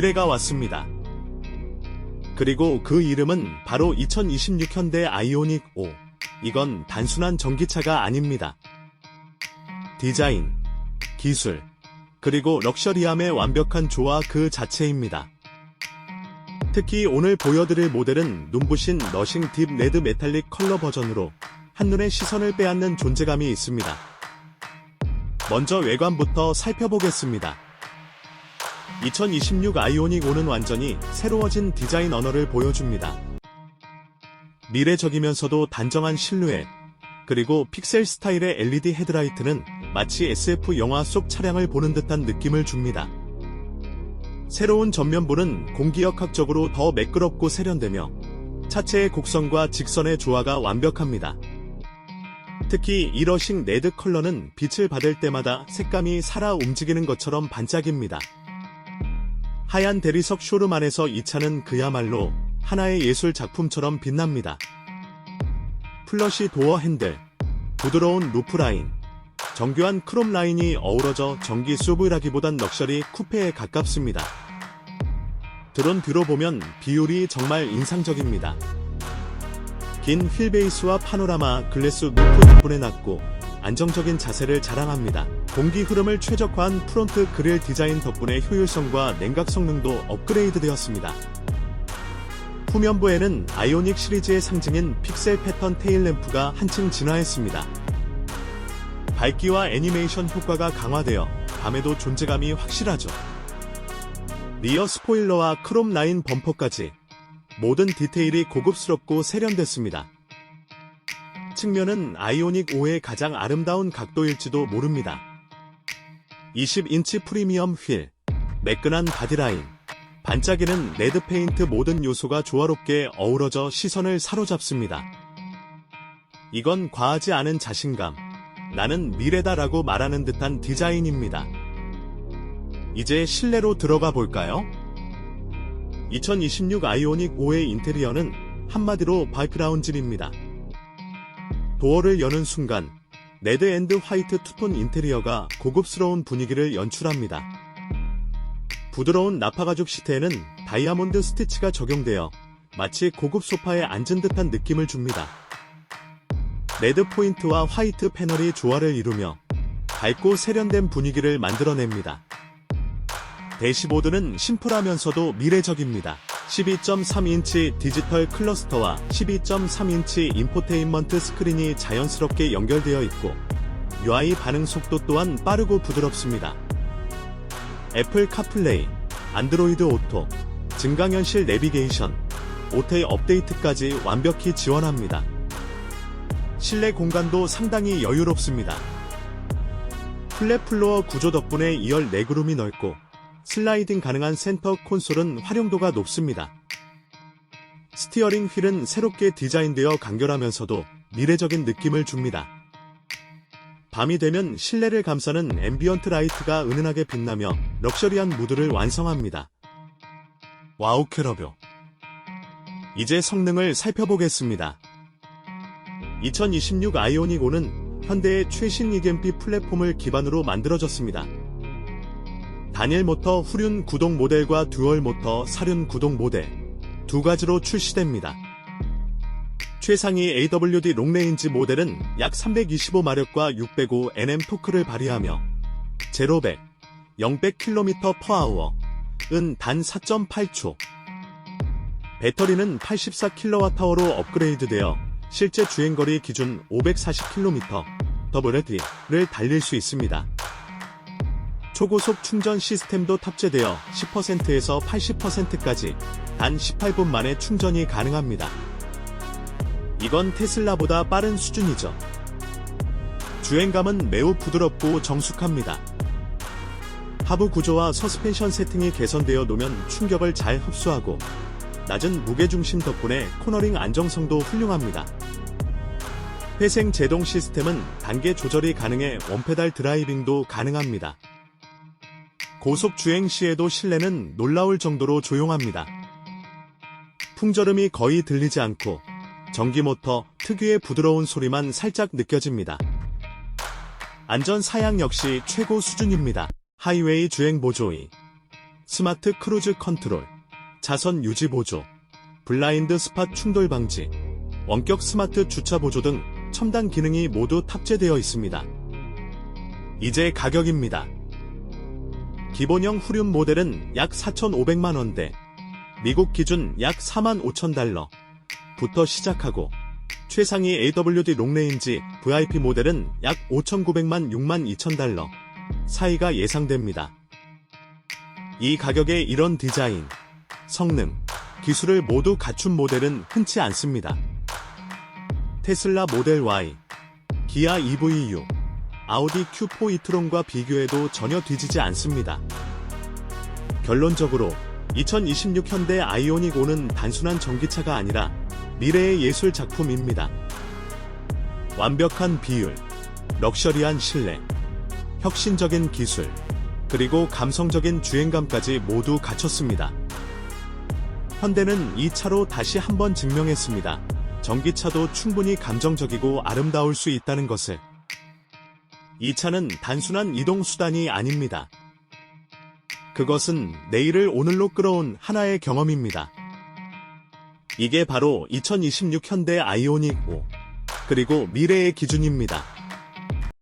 미래가 왔습니다. 그리고 그 이름은 바로 2026 현대 아이오닉 5. 이건 단순한 전기차가 아닙니다. 디자인, 기술, 그리고 럭셔리함의 완벽한 조화 그 자체입니다. 특히 오늘 보여드릴 모델은 눈부신 너싱 딥 레드 메탈릭 컬러 버전으로 한눈에 시선을 빼앗는 존재감이 있습니다. 먼저 외관부터 살펴보겠습니다. 2026 아이오닉 5는 완전히 새로워진 디자인 언어를 보여줍니다. 미래적이면서도 단정한 실루엣, 그리고 픽셀 스타일의 LED 헤드라이트는 마치 SF 영화 속 차량을 보는 듯한 느낌을 줍니다. 새로운 전면부는 공기역학적으로 더 매끄럽고 세련되며 차체의 곡선과 직선의 조화가 완벽합니다. 특히 이러싱 레드 컬러는 빛을 받을 때마다 색감이 살아 움직이는 것처럼 반짝입니다. 하얀 대리석 쇼룸 안에서 이 차는 그야말로 하나의 예술 작품처럼 빛납니다. 플러시 도어 핸들, 부드러운 루프 라인, 정교한 크롬 라인이 어우러져 전기 수브라기보단 럭셔리 쿠페에 가깝습니다. 드론 뒤로 보면 비율이 정말 인상적입니다. 긴 휠베이스와 파노라마 글래스 루프 덕분에 낮고 안정적인 자세를 자랑합니다. 공기 흐름을 최적화한 프론트 그릴 디자인 덕분에 효율성과 냉각 성능도 업그레이드 되었습니다. 후면부에는 아이오닉 시리즈의 상징인 픽셀 패턴 테일 램프가 한층 진화했습니다. 밝기와 애니메이션 효과가 강화되어 밤에도 존재감이 확실하죠. 리어 스포일러와 크롬 라인 범퍼까지 모든 디테일이 고급스럽고 세련됐습니다. 측면은 아이오닉 5의 가장 아름다운 각도일지도 모릅니다. 20인치 프리미엄 휠, 매끈한 바디라인, 반짝이는 레드 페인트 모든 요소가 조화롭게 어우러져 시선을 사로잡습니다. 이건 과하지 않은 자신감, 나는 미래다라고 말하는 듯한 디자인입니다. 이제 실내로 들어가 볼까요? 2026 아이오닉 5의 인테리어는 한마디로 바이크라운질입니다. 도어를 여는 순간 레드 앤드 화이트 투톤 인테리어가 고급스러운 분위기를 연출합니다. 부드러운 나파가죽 시트에는 다이아몬드 스티치가 적용되어 마치 고급 소파에 앉은 듯한 느낌을 줍니다. 레드 포인트와 화이트 패널이 조화를 이루며 밝고 세련된 분위기를 만들어냅니다. 대시보드는 심플하면서도 미래적입니다. 12.3인치 디지털 클러스터와 12.3인치 인포테인먼트 스크린이 자연스럽게 연결되어 있고 UI 반응 속도 또한 빠르고 부드럽습니다. 애플 카플레이, 안드로이드 오토, 증강현실 내비게이션, 오테이 업데이트까지 완벽히 지원합니다. 실내 공간도 상당히 여유롭습니다. 플랫플로어 구조 덕분에 2열 레그룸이 넓고 슬라이딩 가능한 센터 콘솔은 활용도가 높습니다. 스티어링 휠은 새롭게 디자인되어 간결하면서도 미래적인 느낌을 줍니다. 밤이 되면 실내를 감싸는 앰비언트 라이트가 은은하게 빛나며 럭셔리한 무드를 완성합니다. 와우 캐러뷰. 이제 성능을 살펴보겠습니다. 2026 아이오닉 5는 현대의 최신 EMP 플랫폼을 기반으로 만들어졌습니다. 단일 모터 후륜 구동 모델과 듀얼 모터 사륜 구동 모델 두 가지로 출시됩니다. 최상위 AWD 롱레인지 모델은 약 325마력과 605Nm 토크를 발휘하며 제로 100, 0 0 0km/h은 단 4.8초. 배터리는 84kWh로 업그레이드되어 실제 주행거리 기준 540km WLT를 달릴 수 있습니다. 초고속 충전 시스템도 탑재되어 10%에서 80%까지 단 18분 만에 충전이 가능합니다. 이건 테슬라보다 빠른 수준이죠. 주행감은 매우 부드럽고 정숙합니다. 하부 구조와 서스펜션 세팅이 개선되어 놓으면 충격을 잘 흡수하고 낮은 무게중심 덕분에 코너링 안정성도 훌륭합니다. 회생 제동 시스템은 단계 조절이 가능해 원페달 드라이빙도 가능합니다. 고속 주행 시에도 실내는 놀라울 정도로 조용합니다. 풍절음이 거의 들리지 않고 전기 모터 특유의 부드러운 소리만 살짝 느껴집니다. 안전 사양 역시 최고 수준입니다. 하이웨이 주행 보조이 스마트 크루즈 컨트롤, 자선 유지 보조, 블라인드 스팟 충돌 방지, 원격 스마트 주차 보조 등 첨단 기능이 모두 탑재되어 있습니다. 이제 가격입니다. 기본형 후륜 모델은 약 4,500만 원대, 미국 기준 약 4만 5천 달러 부터 시작하고 최상위 AWD 롱레인지 VIP 모델은 약 5,900만 6만 2천 달러 사이가 예상됩니다. 이 가격에 이런 디자인, 성능, 기술을 모두 갖춘 모델은 흔치 않습니다. 테슬라 모델 Y, 기아 EVU, 아우디 Q4 이트론과 비교해도 전혀 뒤지지 않습니다. 결론적으로 2026 현대 아이오닉 5는 단순한 전기차가 아니라 미래의 예술 작품입니다. 완벽한 비율, 럭셔리한 실내, 혁신적인 기술, 그리고 감성적인 주행감까지 모두 갖췄습니다. 현대는 이 차로 다시 한번 증명했습니다. 전기차도 충분히 감정적이고 아름다울 수 있다는 것을. 이 차는 단순한 이동수단이 아닙니다. 그것은 내일을 오늘로 끌어온 하나의 경험입니다. 이게 바로 2026 현대 아이오닉 5, 그리고 미래의 기준입니다.